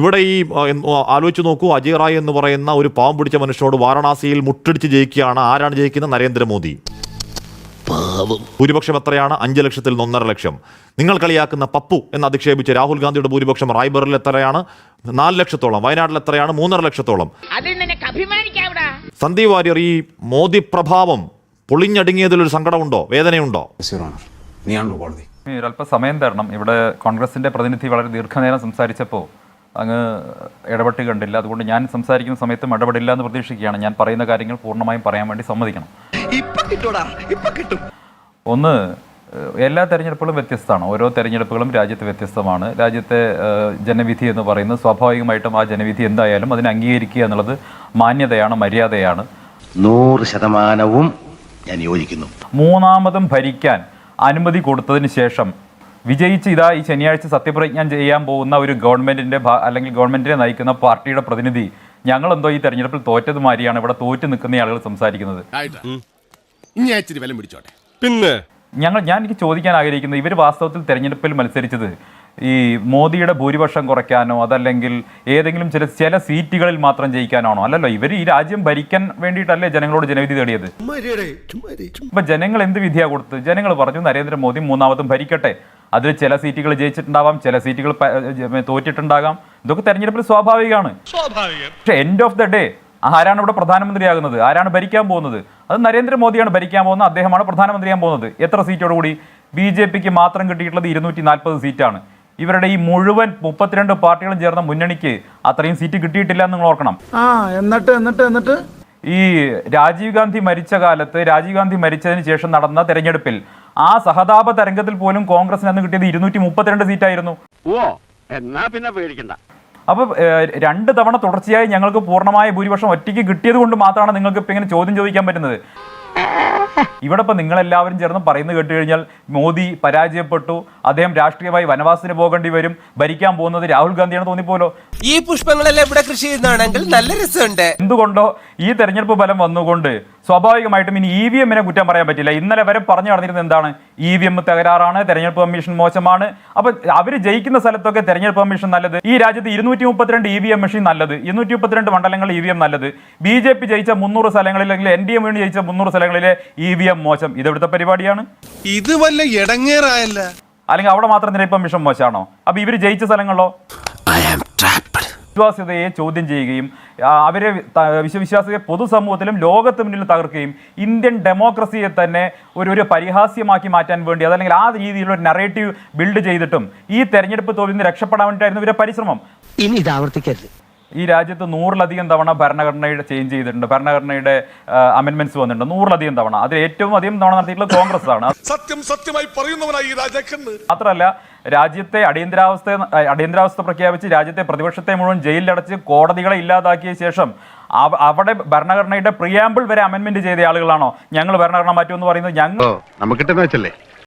ഇവിടെ ഈ ആലോചിച്ച് നോക്കൂ അജയ് റായ് എന്ന് പറയുന്ന ഒരു പാവം പിടിച്ച മനുഷ്യനോട് വാരണാസിയിൽ മുട്ടടിച്ച് ജയിക്കുകയാണ്. ആരാണ് ജയിക്കുന്നത്? നരേന്ദ്രമോദി. ഭൂരിപക്ഷം എത്രയാണ്? അഞ്ച് ലക്ഷത്തിൽ നിന്ന് ഒന്നര ലക്ഷം. നിങ്ങൾ കളിയാക്കുന്ന പപ്പു എന്ന് അധിക്ഷേപിച്ച് രാഹുൽ ഗാന്ധിയുടെ ഭൂരിപക്ഷം റായ്ബറിൽ എത്രയാണ്? നാല് ലക്ഷത്തോളം. വയനാട്ടിൽ എത്രയാണ്? മൂന്നര ലക്ഷത്തോളം. അതിൽ നിനക്ക് അഭിമാനിക്കാവിടാ സന്ദീപ് വാര്യർ ഈ മോദി പ്രഭാവം പൊളിഞ്ഞടുങ്ങിയതിൽ ഒരു സങ്കടമുണ്ടോ? വേദനയുണ്ടോ? കോടതി. സമയം തരണം. ഇവിടെ കോൺഗ്രസിന്റെ പ്രതിനിധി വളരെ ദീർഘനേരം സംസാരിച്ചപ്പോൾ അങ്ങ് ഇടപെട്ട് കണ്ടില്ല. അതുകൊണ്ട് ഞാൻ സംസാരിക്കുന്ന സമയത്തും ഇടപെടില്ല എന്ന് പ്രതീക്ഷിക്കുകയാണ്. ഞാൻ പറയുന്ന കാര്യങ്ങൾ പൂർണമായും പറയാൻ വേണ്ടി സമ്മതിക്കണം. കിട്ടും. ഒന്ന് എല്ലാ തെരഞ്ഞെടുപ്പുകളും വ്യത്യസ്തമാണ്. ഓരോ തെരഞ്ഞെടുപ്പുകളും രാജ്യത്ത് വ്യത്യസ്തമാണ്. രാജ്യത്തെ ജനവിധി എന്ന് പറയുന്നത് സ്വാഭാവികമായിട്ടും ആ ജനവിധി എന്തായാലും അതിനെ അംഗീകരിക്കുക എന്നുള്ളത് മാന്യതയാണ് മര്യാദയാണ്. നൂറ് ശതമാനവും ഞാൻ യോജിക്കുന്നു. മൂന്നാമതും ഭരിക്കാൻ അനുമതി കൊടുത്തതിന് ശേഷം വിജയിച്ച് ഇതാ ഈ ശനിയാഴ്ച സത്യപ്രതിജ്ഞ ചെയ്യാൻ പോകുന്ന ഒരു ഗവൺമെന്റിന്റെ ഭാ- അല്ലെങ്കിൽ ഗവൺമെന്റിനെ നയിക്കുന്ന പാർട്ടിയുടെ പ്രതിനിധി ഞങ്ങൾ എന്തോ ഈ തെരഞ്ഞെടുപ്പിൽ തോറ്റത് മാതിരിയാണ്. ഇവിടെ തോറ്റു നിൽക്കുന്ന ആളുകൾ സംസാരിക്കുന്നത്. ഇനി ഇച്ചിരി വിലം പിടിച്ചോട്ടെ. പിന്നെ? ഞങ്ങൾ ഞാൻ എനിക്ക് ചോദിക്കാൻ ആഗ്രഹിക്കുന്നത് ഇവർ വാസ്തവത്തിൽ തെരഞ്ഞെടുപ്പിൽ മത്സരിച്ചത് ഈ മോദിയുടെ ഭൂരിപക്ഷം കുറയ്ക്കാനോ അതല്ലെങ്കിൽ ഏതെങ്കിലും ചില ചില സീറ്റുകളിൽ മാത്രം ജയിക്കാനാണോ? അല്ലല്ലോ ഇവർ ഈ രാജ്യം ഭരിക്കാൻ വേണ്ടിയിട്ടല്ലേ ജനങ്ങളോട് ജനവിധി തേടിയത്? ഇപ്പൊ ജനങ്ങൾ എന്ത് വിധിയാ കൊടുത്ത്? ജനങ്ങൾ പറഞ്ഞു നരേന്ദ്രമോദി മൂന്നാമതും ഭരിക്കട്ടെ. അതിൽ ചില സീറ്റുകൾ ജയിച്ചിട്ടുണ്ടാവാം ചില സീറ്റുകൾ തോറ്റിട്ടുണ്ടാകാം. ഇതൊക്കെ തെരഞ്ഞെടുപ്പിൽ സ്വാഭാവികമാണ്. പക്ഷെ എൻഡ് ഓഫ് ദ ഡേ ആരാണ് ഇവിടെ പ്രധാനമന്ത്രിയാകുന്നത്? ആരാണ് ഭരിക്കാൻ പോകുന്നത്? അത് നരേന്ദ്രമോദിയാണ് ഭരിക്കാൻ പോകുന്നത് അദ്ദേഹമാണ് പ്രധാനമന്ത്രിയാൻ പോകുന്നത്. എത്ര സീറ്റോടുകൂടി ബി ജെ പിക്ക് മാത്രം കിട്ടിയിട്ടുള്ളത് ഇരുന്നൂറ്റി നാൽപ്പത് സീറ്റാണ്. ഇവരുടെ ഈ മുഴുവൻ മുപ്പത്തിരണ്ട് പാർട്ടികളും ചേർന്ന മുന്നണിക്ക് അത്രയും സീറ്റ് കിട്ടിയിട്ടില്ല എന്ന് നിങ്ങൾ ഓർക്കണം. ആ എന്നിട്ട് എന്നിട്ട് എന്നിട്ട്? ഈ രാജീവ് ഗാന്ധി മരിച്ച കാലത്ത് രാജീവ് ഗാന്ധി മരിച്ചതിന് ശേഷം നടന്ന തെരഞ്ഞെടുപ്പിൽ ആ സഹതാപ തരംഗത്തിൽ പോലും കോൺഗ്രസിന് അന്ന് കിട്ടിയത് ഇരുന്നൂറ്റി മുപ്പത്തിരണ്ട് സീറ്റായിരുന്നു. ഓ എന്നാ പിന്നെ പേടിക്കണ്ട. അപ്പൊ രണ്ട് തവണ തുടർച്ചയായി ഞങ്ങൾക്ക് പൂർണമായ ഭൂരിപക്ഷം ഒറ്റയ്ക്ക് കിട്ടിയത് കൊണ്ട് മാത്രമാണ് നിങ്ങൾക്ക് ഇപ്പൊ ഇങ്ങനെ ചോദ്യം ചോദിക്കാൻ പറ്റുന്നത്. ഇവിടെ ഇപ്പൊ നിങ്ങളെല്ലാവരും ചേർന്ന് പറയുന്നത് കേട്ട് കഴിഞ്ഞാൽ മോദി പരാജയപ്പെട്ടു അദ്ദേഹം രാഷ്ട്രീയമായി വനവാസത്തിന് പോകേണ്ടി വരും ഭരിക്കാൻ പോകുന്നത് രാഹുൽ ഗാന്ധിയാണ് തോന്നിപ്പോലോ? ഈ പുഷ്പങ്ങളെല്ലാം ഇവിടെ കൃഷി ചെയ്യുന്നതാണെങ്കിൽ നല്ല രസമുണ്ട്. എന്തുകൊണ്ടോ ഈ തെരഞ്ഞെടുപ്പ് ഫലം വന്നുകൊണ്ട് സ്വാഭാവികമായിട്ടും ഇനി ഇ വി എമ്മിനെ കുറ്റം പറയാൻ പറ്റില്ല. ഇന്നലെ വരെ പറഞ്ഞു നടന്നിരുന്നത് എന്താണ്? ഇ വി എം തകരാറാണ് തെരഞ്ഞെടുപ്പ് കമ്മീഷൻ മോശമാണ്. അപ്പൊ അവർ ജയിക്കുന്ന സ്ഥലത്തൊക്കെ തെരഞ്ഞെടുപ്പ് കമ്മീഷൻ നല്ലത്. ഈ രാജ്യത്ത് ഇരുന്നൂറ്റി മുപ്പത്തിരണ്ട് ഇ വി എം മെഷീൻ നല്ലത്. ഇരുന്നൂറ്റി മുപ്പത്തിരണ്ട് മണ്ഡലങ്ങൾ ഇ വി എം നല്ലത്. ബി ജെ പി ജയിച്ച മുന്നൂറ് സ്ഥലങ്ങളിൽ അല്ലെങ്കിൽ എൻ ഡി എം വേണ്ടി ജയിച്ച മുന്നൂറ് സ്ഥലങ്ങളിലെ ഇ വി എം മോശം. ഇതെവിടുത്തെ പരിപാടിയാണ്. ഇത് വല്ല ഇടങ്ങേറായല്ല അല്ലെങ്കിൽ അവിടെ മാത്രം തിരഞ്ഞെടുപ്പ് കമ്മീഷൻ മോശമാണോ? അപ്പൊ ഇവർ ജയിച്ച സ്ഥലങ്ങളിലോ വിശ്വാസ്യതയെ ചോദ്യം ചെയ്യുകയും അവരെ വിശ്വവിശ്വാസിയെ പൊതുസമൂഹത്തിലും ലോകത്ത് മുന്നിൽ തകർക്കുകയും ഇന്ത്യൻ ഡെമോക്രസിയെ തന്നെ ഒരു ഒരു പരിഹാസ്യമാക്കി മാറ്റാൻ വേണ്ടി അതല്ലെങ്കിൽ ആ രീതിയിലുള്ള ഒരു നറേറ്റീവ് ബിൽഡ് ചെയ്തിട്ടും ഈ തെരഞ്ഞെടുപ്പ് തോൽവിൽ നിന്ന് രക്ഷപ്പെടാൻ വേണ്ടിയിട്ടായിരുന്നു ഇവരെ പരിശ്രമം. ഇനി ഇത് ആവർത്തിക്കരുത്. ഈ രാജ്യത്ത് നൂറിലധികം തവണ ഭരണഘടനയുടെ ചേഞ്ച് ചെയ്തിട്ടുണ്ട്. ഭരണഘടനയുടെ അമെന്റ്മെന്റ്സ് വന്നിട്ടുണ്ട്. നൂറിലധികം തവണ. അതിൽ ഏറ്റവും അധികം തവണ നടത്തിയിട്ടുള്ളത് കോൺഗ്രസ് ആണ് സത്യം സത്യമായി പറയുന്നവനായി മാത്രമല്ല രാജ്യത്തെ അടിയന്തരാവസ്ഥ അടിയന്തരാവസ്ഥ പ്രഖ്യാപിച്ച് രാജ്യത്തെ പ്രതിപക്ഷത്തെ മുഴുവൻ ജയിലിലടച്ച് കോടതികളെ ഇല്ലാതാക്കിയ ശേഷം അവിടെ ഭരണഘടനയുടെ പ്രിയാമ്പിൾ വരെ അമെന്റ്മെന്റ് ചെയ്ത ആളുകളാണോ? ഞങ്ങൾ ഭരണഘടന മാറ്റുമെന്ന് പറയുന്നത് ഞങ്ങൾ നമുക്ക്